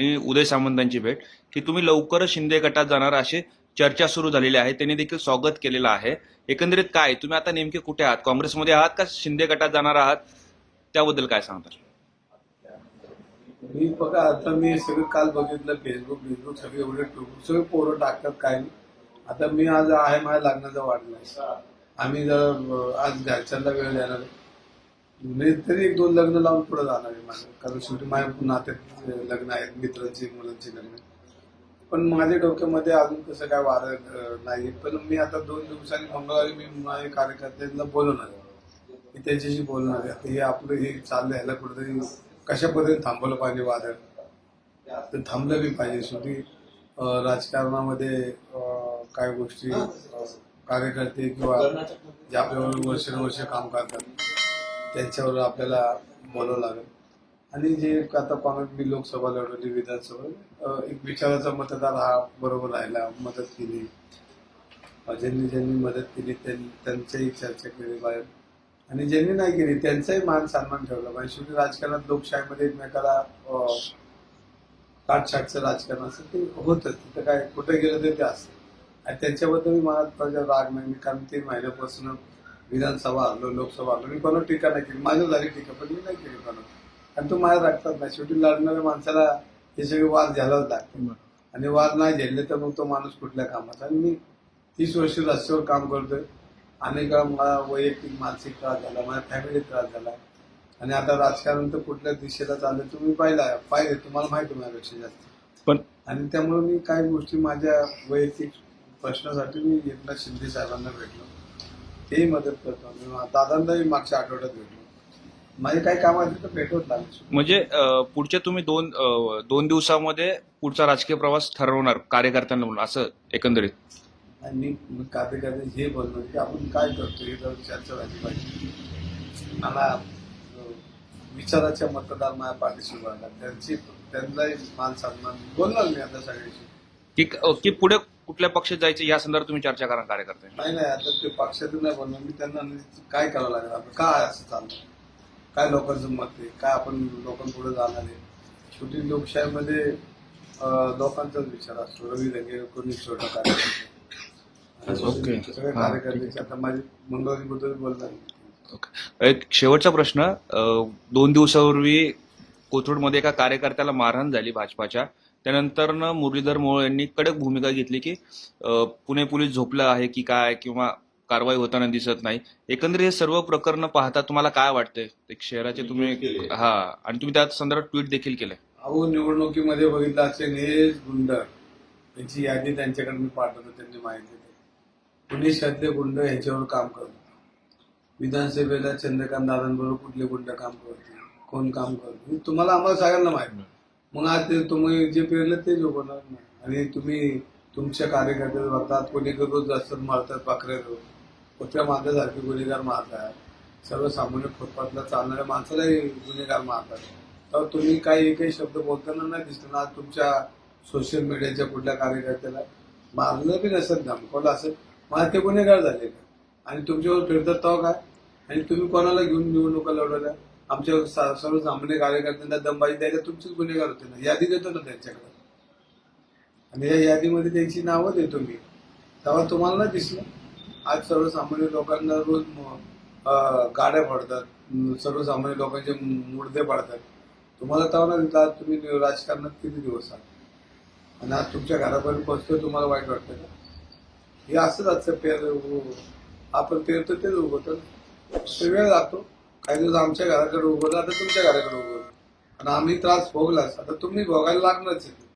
आणि उदय सामंतांची भेट की तुम्ही लवकरच शिंदे गटात जाणार अशी चर्चा सुरू झालेली आहे. त्यांनी देखील स्वागत केलेलं आहे. एकंदरीत काय? तुम्ही आता नेमके कुठे आहात? काँग्रेसमध्ये आहात का शिंदे गटात जाणार आहात? त्याबद्दल काय सांगता? मी बघा आता मी सगळं काल बघितलं फेसबुक फेसबुक सगळे एवढे सगळे पोरं टाकतात काय? नाही. आता मी आज आहे माझ्या लग्नाचा वाढला आम्ही जर आज घरच्यांना वेळ देणार. नाही तरी एक दोन लग्न लावून पुढे जाणार आहे माझं. कारण शेवटी माझ्या नात्यात लग्न आहेत मित्रांची मुलांची लग्न. पण माझ्या डोक्यामध्ये अजून कसं काय वार नाही पण मी आता दोन दिवसांनी मंगळवारी मी माझ्या कार्यकर्त्यांना बोलवणार आहे. मी त्यांच्याशी बोलणार आहे. आता हे आपलं हे चाललं ह्याला कुठेतरी कशा पद्धतीने थांबवलं पाहिजे वादळ? तर थांबलं बी पाहिजे. शेवटी राजकारणामध्ये काय गोष्टी कार्यकर्ते किंवा जे आपल्यावर वर्षानुवर्ष काम करतात. त्यांच्यावर आपल्याला बोलावं लागेल. आणि जे आता पाहत मी लोकसभा लढवली विधानसभा एक विचाराचा मतदार हा बरोबर राहिला मदत केली. ज्यांनी ज्यांनी मदत केली त्यां- त्यांच्याही चर्चा केली बाहेर. आणि ज्यांनी नाही केली त्यांचाही मान सन्मान ठेवला पाहिजे. शेवटी राजकारणात लोकशाहीमध्ये एकमेकाला काटछाटचं राजकारण असं ते होतच. तिथं काय कुठे गेलं तरी ते असतं. आणि त्यांच्याबद्दल मला माझा राग नाही. मी कारण ते महिन्यापासून विधानसभा हरलो लोकसभा हरलो मी कोणावर टीका नाही केली. माझ्या झाली टीका पण मी नाही केली कोणावर. आणि तो माझ्या राखतात नाही. शेवटी लढणाऱ्या माणसाला हे सगळे वाद घ्यायलाच लागते आणि वाद नाही झेलले तर मग तो माणूस कुठल्या कामाचा? आणि मी तीस वर्ष रस्त्यावर काम करतोय. अनेक वेळा मला वैयक्तिक मानसिक त्रास झाला माझ्या फॅमिलीत त्रास झाला. आणि आता राजकारण तर कुठल्या दिशेला चाललं तुम्ही पाहिला पाहिजे तुम्हाला माहिती माझ्यापेक्षा जास्त. पण आणि त्यामुळे मी काही गोष्टी माझ्या वैयक्तिक प्रश्नासाठी मी एकनाथ शिंदे साहेबांना भेटलो. तेही मदत करतो मी दादांनाही मागच्या आठवड्यात भेटलो. माझे काही काम आहेत तर भेटवत लागले. म्हणजे अं, पुढच्या तुम्ही दोन दोन दिवसामध्ये पुढचा राजकीय प्रवास ठरवणार कार्यकर्त्यांना म्हणून असं एकंदरीत? आणि मी कार्यकर्ते हे बोललो की आपण काय करतो हे जर चर्चा झाली पाहिजे. मला विचाराच्या मतदार माझ्या पाठीशी त्यांची त्यांचाही मान सन्मान. बोलणार मी आता सगळ्याशी. की की पुढे कुठल्या पक्षात जायचं या संदर्भात तुम्ही चर्चा करा कार्यकर्ते. नाही नाही आता ते पक्षातून नाही बोलणार. मी त्यांना काय करावं लागेल? आपण काय असं चाललं काय लोकांचं मत आहे काय आपण लोकांपुढे जाणार आहे? शेवटी लोकशाहीमध्ये अं, लोकांचाच विचार असतो. रवी लगे कोणी छोटा कार्यकर्ते. ओके. सगळे हा, कार्यकर्ते आता माझी मंगळवारी बोलणार एक शेवटचा प्रश्न अं, दोन दिवसापूर्वी कोथरूडमध्ये एका कार्यकर्त्याला मारहाण झाली भाजपाच्या. त्यानंतर मुरलीधर मोहोळ यांनी कडक भूमिका घेतली की पुणे पोलीस झोपलं आहे की काय किंवा कारवाई होताना दिसत नाही. एकंदरीत हे सर्व प्रकरण पाहता तुम्हाला काय वाटतंय? एक शहराचे तुम्ही हा. आणि तुम्ही त्या संदर्भात ट्विट देखील केलंय. अहो निवडणुकीमध्ये बघितलं असेल हे गुंड यांची यादी त्यांच्याकडे मी पाठवतो त्यांनी माहिती दिली. पुणे शहरातले गुंड यांच्यावर काम करतो विधानसभेला चंद्रकांत दादांबरोबर कुठले गुंड काम करते कोण काम करते तुम्हाला आम्हाला सगळ्यांना माहिती. मग आज ते तुम्ही जे पेरलं तेच उगवणार नाही. आणि तुम्ही तुमच्या कार्यकर्ते बघतात कोणी रोज जास्त मारतात पाखरे रोज. कुठल्या माणसासारखे गुन्हेगार मारतात? सर्वसामान्य फुटपाथला चालणाऱ्या माणसालाही गुन्हेगार मारतात. तर तुम्ही काही एकही शब्द बोलताना नाही दिसलं ना आज तुमच्या सोशल मीडियाच्या कुठल्या कार्यकर्त्याला मारलं बी नसत धमकवलं असेल मला ते गुन्हेगार झाले का? आणि तुमच्यावर फिरतात तेव्हा काय आणि तुम्ही कोणाला घेऊन निवडणुका लढवल्या? आमच्या सा- सर्वसामान्य कार्यकर्त्यांना दमबाजी द्यायला तुमचेच गुन्हेगार होते ना? यादी देतो ना त्यांच्याकडे. आणि या यादीमध्ये त्यांची नावं देतो मी. तेव्हा तुम्हाला ना दिसलं? आज सर्वसामान्य लोकांना रोज गाड्या पडतात सर्वसामान्य लोकांचे मुर्दे पडतात. तुम्हाला तेव्हा ना दिसलं? आज तुम्ही राजकारणात किती दिवस आहात? आणि आज तुमच्या घरापर्यंत पोहोचतोय तुम्हाला वाईट वाटतं का? हे असंच आजचं पेर आपण पेरतो तेच उगवतो ना. वेळ लागतो. काही दिवस आमच्या घराकडे उभं आता तुमच्या घराकडे उभं आणि आम्ही त्रास भोगलाच. आता तुम्ही भोगायला लागणारच आहे.